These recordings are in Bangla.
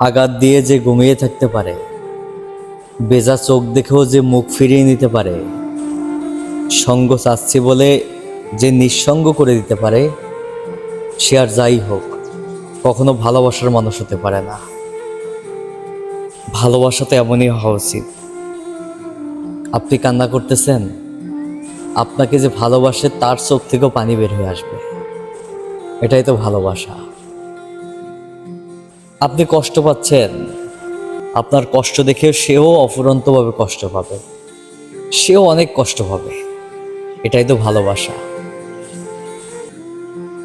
আঘাত দিয়ে যে ঘুমিয়ে থাকতে পারে, বেজা চোখ দেখেও যে মুখ ফিরিয়ে নিতে পারে, সঙ্গ চাচ্ছি বলে যে নিঃসঙ্গ করে দিতে পারে, সে আর যাই হোক, কখনো ভালোবাসার মানুষ হতে পারে না। ভালোবাসা তো এমনই হওয়া উচিত। আপনি কান্না করতেছেন, আপনাকে যে ভালোবাসে তার চোখ থেকেও পানি বের হয়ে আসবে। এটাই তো ভালোবাসা। আপনি কষ্ট পাচ্ছেন। আপনার কষ্ট দেখে সেও অফুরন্তভাবে কষ্ট পাবে। সেও অনেক কষ্ট পাবে। এটাই তো ভালোবাসা।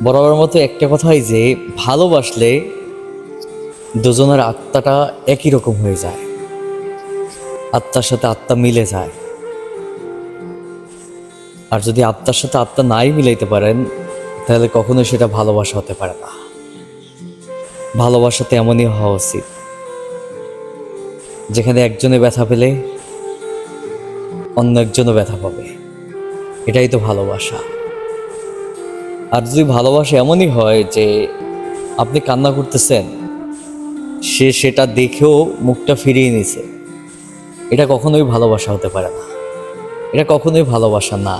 বরাবর মতো একটা কথাই যে, ভালোবাসলে দুজনের আত্মাটা একই রকম হয়ে যায়। আত্মার সাথে আত্মা মিলে যায়। আর যদি আত্মার সাথে আত্মা নাই মিলাইতে পারেন, তাহলে কখনো সেটা ভালোবাসা হতে পারে না। ভালোবাসা তেমনই হওয়া উচিত। যেখানে একজনে ব্যথা পেলে অন্য একজনও ব্যথা পাবে। এটাই তো ভালোবাসা। আর যদি ভালোবাসা এমনই হয় যে আপনি কান্না করতেছেন, সে সেটা দেখেও মুখটা ফিরিয়ে নিছে, এটা কখনোই ভালোবাসা হতে পারে না। এটা কখনোই ভালোবাসা না।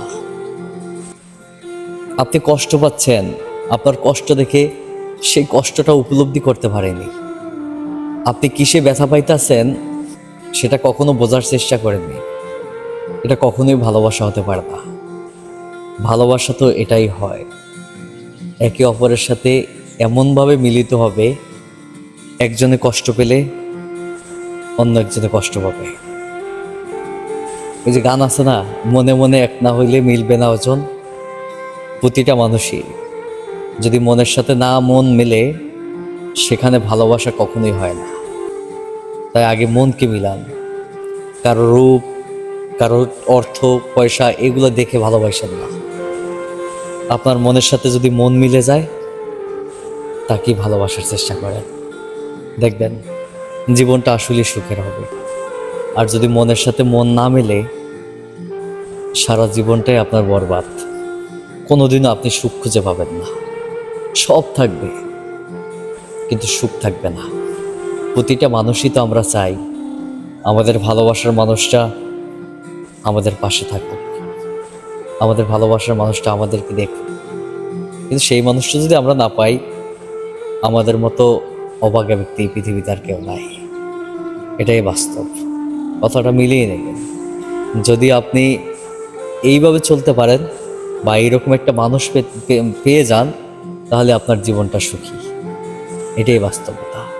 আপনি কষ্ট পাচ্ছেন, আপনার কষ্ট দেখে সেই কষ্টটা উপলব্ধি করতে পারেনি। আপনি কিসে ব্যথা পাইতেছেন, সেটা কখনো বোঝার চেষ্টা করেননি। এটা কখনোই ভালোবাসা হতে পারে না। ভালোবাসা তো এটাই হয়। একে অপরের সাথে এমনভাবে মিলিত হবে, একজনে কষ্ট পেলে অন্য একজনে কষ্ট পাবে। এই যে গান আছে না, মনে মনে এক না হইলে মিলবে না ওজন। প্রতিটা মানুষই যদি মনের সাথে না মন মেলে, সেখানে ভালোবাসা কখনোই হয় না। তাই আগে মনকে মিলান। কারও রূপ, কারও অর্থ, পয়সা, এগুলো দেখে ভালোবাসেন না। আপনার মনের সাথে যদি মন মিলে যায়, তাকেই ভালোবাসার চেষ্টা করেন। দেখবেন, জীবনটা আসলে সুখের হবে। আর যদি মনের সাথে মন না মেলে, সারা জীবনটাই আপনার বরবাদ। কোনোদিনও আপনি সুখ খুঁজে পাবেন না। সব থাকবে, কিন্তু সুখ থাকবে না। প্রতিটা মানুষই তো আমরা চাই, আমাদের ভালোবাসার মানুষটা আমাদের পাশে থাকুক। আমাদের ভালোবাসার মানুষটা আমাদেরকে দেখুক। কিন্তু সেই মানুষটা যদি আমরা না পাই, আমাদের মতো অবাগা ব্যক্তি পৃথিবীতে আর কেউ নাই। এটাই বাস্তব। কথাটা মিলিয়ে নেবেন। যদি আপনি এইভাবে চলতে পারেন বা এইরকম একটা মানুষ পেয়ে যান তাহলে আপনার জীবনটা সুখী। এটাই বাস্তবতা।